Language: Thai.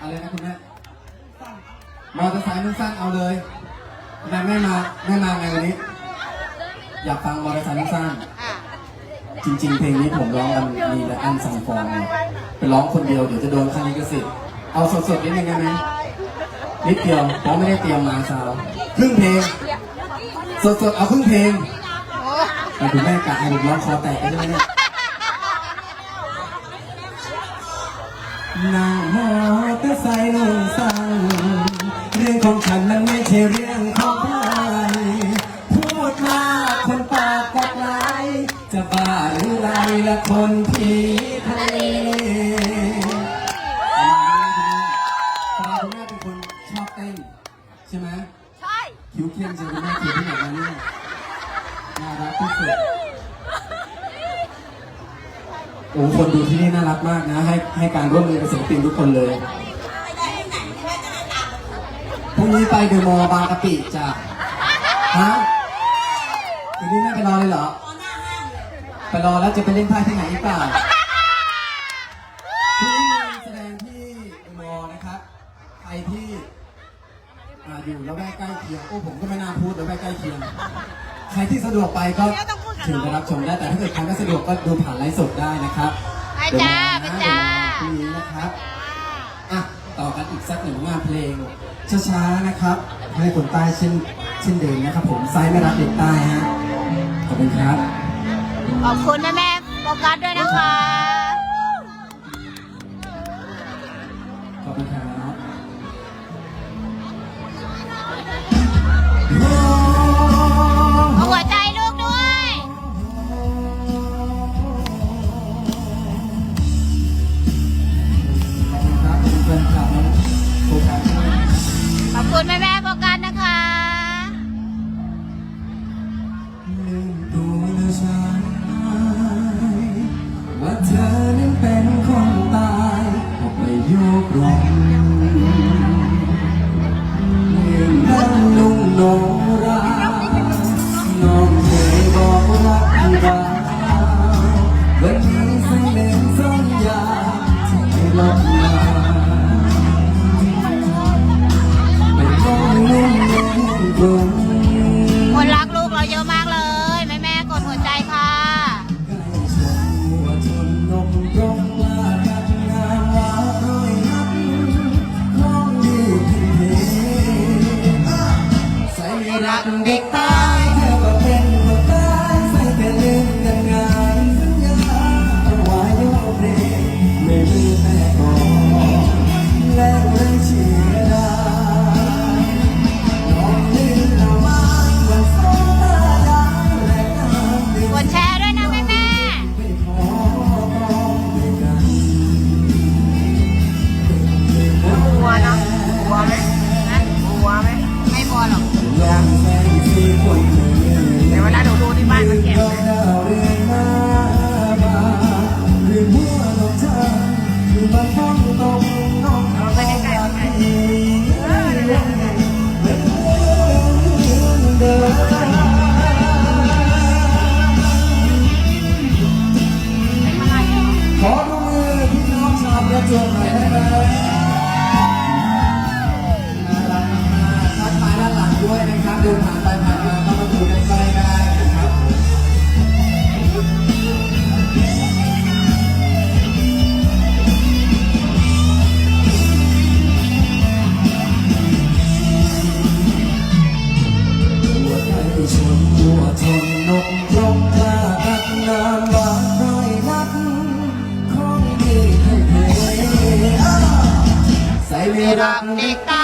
อะไรนะคุณแม่มอเตอร์ไซค์นุ่งสั้นเอาเลยทำไมไม่มาไม่มาไงวันนี้ อยากฟังมอเตอร์ไซค์นุ่งสั้นจริง ๆ เพลงนี้ผมร้องกันมีแต่อันสั่งฟองไปร้องคนเดียวเดี๋ยวจะโดนค่าลิขสิทธิ์เอาสดๆนิดนึงได้ไหมนิดเดียวเพราะไม่ได้เตรียมมาซาวครึ่งเพลง สดๆเอาครึ่งเพลงโอ้แต่คุณแม่กะให้ผมร้องคอแตกไปด้วยเนี่ย นั่งมอเตอร์ไซค์นุ่งสั้นเรื่องของฉันมันไม่ใช่เรื่องของใครพูดมากคนปากกัดไหลจะบ้าหรือไรละคนผี โอ้คนดูที่นี่น่ารักมากนะ ให้ให้การร่วมมือกับศิลปินทุกคนเลยพรุ่งนี้ไปเดอะมอลล์บางกะปิจ้ะฮะคืนนี้แม่ไปรอเลยเหรอไปรอแล้วจะไปเล่นไพ่ที่ไหนอีกเปล่าพรุ่งนี้มีแสดงที่เดอะมอลล์นะครับใครที่อยู่ละแวกใกล้เคียงโอ้ผมก็ไม่น่าพูดละแวกใกล้เคียง ใครที่สะดวกไปก็ถึงไปรับชมได้ แต่ถ้าเกิดใครไม่สะดวกก็ดูผ่านไลฟ์สดได้นะครับไปจ้าไปเดี๋ยวจ้ามาพรุ่งนี้นะครับอะต่อกันอีกสักหนึ่งงานเพลงช้าๆนะครับ ให้คนใต้เช่นเช่นเดิมนะครับ ผมไซส์ไม่รักเด็กใต้ฮะขอบคุณครับขอบคุณแม่แม่ๆโฟกัสด้วยนะคะขอบคุณครับ ตัวแล้วใช่ไหมว่าเธอนั้นเป็นคนตายออกไปโยกลม แสงสีคนหนึ่เวลาหนูดูที่บ้านมันเก็บเองมาบานหรือหัวดอกจันทร์หรือมาฟ้องตรงน้องเอาไปใกล้ๆใกล้เดินขอมือพี่น้องชาวประจวบหน่อยได้ไหม นนกกรงกล้ากักน้ำหวานร้อยนักของดีให้เลงใส่เวรักเด็กตา